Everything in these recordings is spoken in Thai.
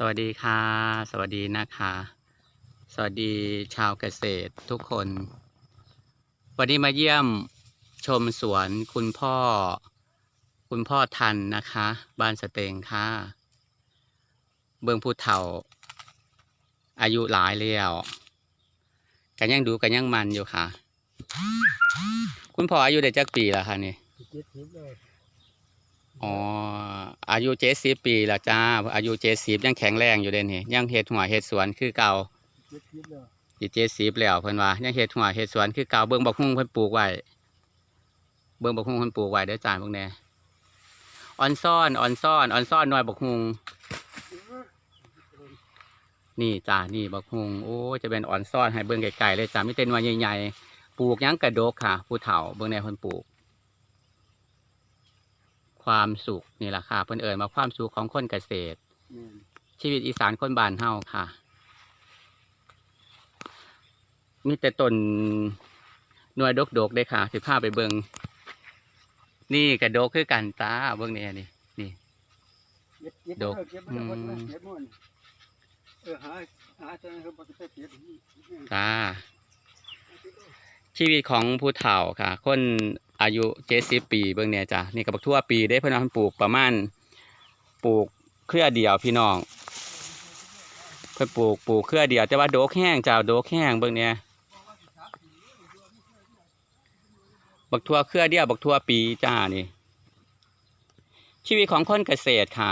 สวัสดีค่ะ สวัสดีนะคะ สวัสดีชาวเกษตรทุกคน วันนี้มาเยี่ยมชมสวนคุณพ่อ คุณพ่อทันนะคะ บ้านสเตงค่ะ เบิงผู้เฒ่า อายุหลายแล้วกันยังดูกันยังมันอยู่ค่ะ คุณพ่ออายุได้จักปีแล้วค่ะนี่ อ๋ออายุเจ็ดสิบปีแล้วจ้า อายุเจ็ดสิบยังแข็งแรงอยู่เด่นนี่ยังเฮ็ดหัวเฮ็ดสวนคือเก่าเจ็ดสิบเลยอีเจ็ดสิบแล้วเพิ่นว่ายังเฮ็ดหัวเฮ็ดสวนคือเก่าเบิ่งบักฮุ่งเพิ่นปลูกไว้เบิ่งบักฮุ่งเพิ่นปลูกไว้เด้อจ้าพวกแน่ออนซ่อนออนซ่อนออนซ่อนหน่อยบักฮุ่งนี่จ้านี่บักฮุ่งโอ้จะเป็นออนซ่อนให้เบิ่งไกลๆเลยจ้ามีแต่หน่วยใหญ่ๆปลูกยังกระดกค่ะ ผู้เฒ่าเบิ่งแน่เพิ่นปลูก ความสุขนี่แหละค่ะ เพิ่นเอ่ยมาความสุขของคนเกษตรแม่นชีวิตอีสานคนบ้านเฮาค่ะ มีแต่ต้นหน่วยดกดกๆเด้ค่ะ สิพาไปเบิงนี่กระดกคือกันจ้าเบิ่งเนี่ยนี่นี่เก็บเก็บดกเออเก็บมันจะอืมเก็บมันเออหาหาตัวนั้นเขาบอกจะไปเก็บจ้าชีวิตของผู้เฒ่าค่ะ คน อายุเจ็ดสิบปีเบิ่งเนี่ยจ้ะนี่ก็บักทั่วปีได้เพิ่นเอาเพิ่นปลูกประมาณปลูกเครือเดียวพี่น้อง เพิ่นปลูกปลูกเครือเดียวแต่ว่าโดกแห้งจ้าโดกแห้งเบิ่งเนี่ยบักทั่วเครือเดียวบักทั่วปีจ้านี่ ชีวิตของคนเกษตรค่ะ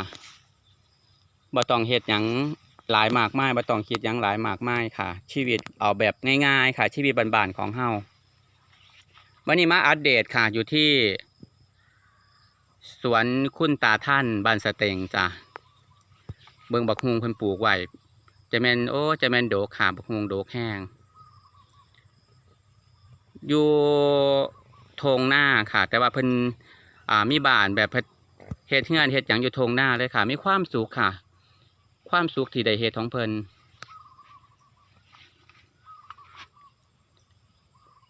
บ่ต้องเฮ็ดหยังหลายมากมายบ่ต้องคิดยังหลายมากมายค่ะ ชีวิตเอาแบบง่ายๆ ค่ะ ชีวิตบานๆของเฮา วันนี้มาอัปเดตค่ะ อยู่ที่ สวนคุณตาท่านบ้านสเต็งจ้ะเบิงบักฮุงเพิ่นปลูกไว้จะแมนโอ้จะแมนโดกค่ะบักฮุงโดกแห้ง อยู่ทงหน้าค่ะ แต่ว่าเพิ่นอ่ามีบ้านแบบเพิ่นเฮ็ดงานเฮ็ดหยังอยู่ทงหน้าเลยค่ะ มีความสุขค่ะ ความสุขที่ได้เฮ็ดของเพิ่น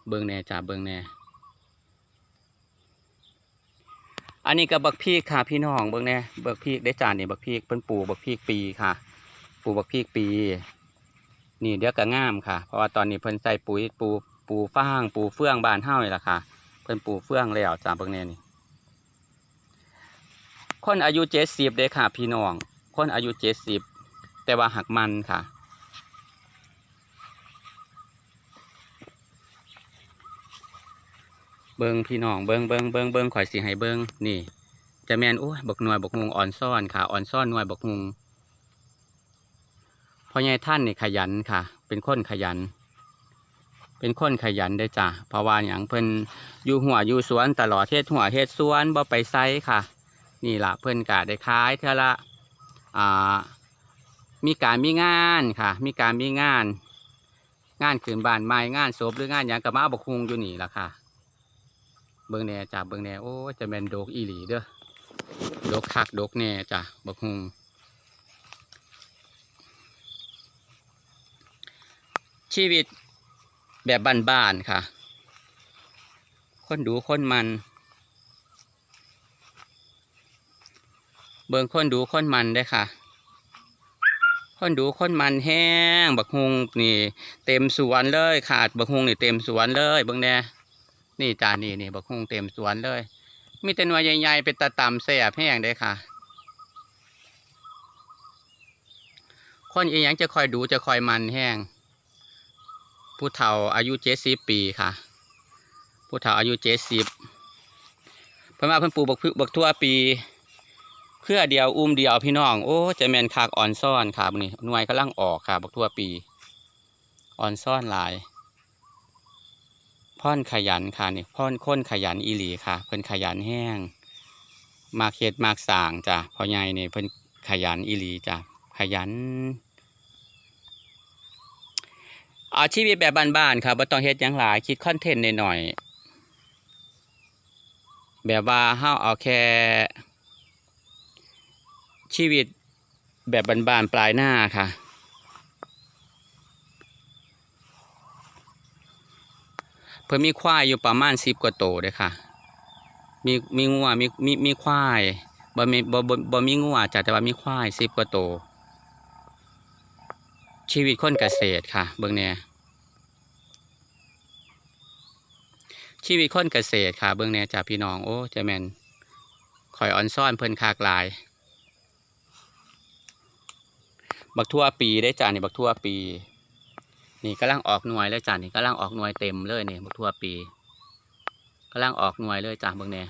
เบิ่งแน่จ้าเบิ่งแน่ อันนี้ก็บักพีกค่ะพี่น้องเบิ่งแหน่บักพีกได้จานนี่บักพีกเพิ่นปูบักพีกปีค่ะ ปูบักพีกปี นี่เดี๋ยวก็งามค่ะ เพราะว่าตอนนี้เพิ่นใส่ปุ๋ยปูปูฟาง ปูเฟื่องบานเฮานี่ล่ะค่ะ เพิ่นปูเฟื่องแล้วจ้าเบิ่งแหน่นี่คนอายุเจ็ดสิบเด้ค่ะ พี่น้อง คนอายุเจ็ดสิบแต่ว่าหักมันค่ะ เบิงพี่น้องเบิงเบิงเบิงเบิงข่อยสิให้เบิงนี่ จะแมนโอ้ยบกหน่วยบกฮุงอ่อนซ่อนค่ะ อ่อนซ่อนหน่วยบกฮุงพ่อใหญ่ท่านนี่ขยันค่ะ เป็นคนขยัน เป็นคนขยันได้จ้ะเพราะว่าอย่างเพิ่นอยู่หัวอยู่สวนตลอดเทศหัวเทศสวนบ่ไปไซค่ะ นี่ล่ะเพิ่นกะได้ขายเท่าละอ่ามีการมีงานค่ะ มีการมีงาน งานขืนบานไม้งานศพหรืองานหยังกับมาบกฮุงอยู่นี่ล่ะค่ะ เบิ่งแน่จ้ะเบิ่งแน่โอ้จะเป็นโดกอีหลีเด้อโดกคักโดกแน่จ้ะบกฮุงชีวิตแบบบ้านๆค่ะ คนดูคนมัน เบิ่งคนดูคนมันได้ค่ะ คนดูคนมันแห้งบักฮุงนี่ เต็มสวนเลยขาดบักฮุงนี่เต็มสวนเลยเบิ่งแน่ นี่จานนี่นี่บักฮุงเต็มสวนเลย มีแต่หน่วยใหญ่ๆเป็นตะต่ำแสบแห้งได้ค่ะ คนอีหยังจะคอยดูจะคอยมันแห้ง ผู้เฒ่าอายุเจ็ดสิบปีค่ะ ผู้เฒ่าอายุเจ็ดสิบเพิ่นว่าเพิ่นปลูกบักพบักทั่วปี เพื่อเดียวอุ้มเดียวพี่น้อง โอ้จะแมนคากอ่อนซ่อนค่ะนี่หน่วยกำลังออกค่ะ บักทั่วปี อ่อนซ่อนหลาย พ่อนขยันค่ะนี่พ่อนค้นขยันอีหลีค่ะ เพิ่นขยันแห้งมาเฮ็ดมากสางจ้ะพ่อใหญ่นี่เพิ่นขยันอีหลีจ้ะขยันเอาชีวิตแบบบ้านๆค่ะบ่ต้องเฮ็ดยังหลายคิดคอนเทนต์หน่อยๆแบบว่าเฮาเอาแค่ชีวิตแบบบ้านๆปลายหน้าค่ะ เพิ่นมีควายอยู่ประมาณสิบกว่าโตวเลยค่ะ มีมีงัวมีมีมีควายบ่มีบ่บ่บ่มีงัวจ้ะแต่ว่ามีควายสิบกว่าโตวชีวิตคนเกษตรค่ะ เบิ่งแหน่ชีวิตคนเกษตรค่ะ เบิ่งแหน่จ้าพี่น้องโอ้เจะแมนข่อยออนซ่อนเพิ่นคากลาย บักทั่วปีได้จ้านี่บักทั่วปี นี่กำลังออกหน่วยเลยจ้ะนี่กำลังออกหน่วยเต็มเลยนี่ยทั่วปีกำลังออกหน่วยเลยจ้ะเบิ่งเนี่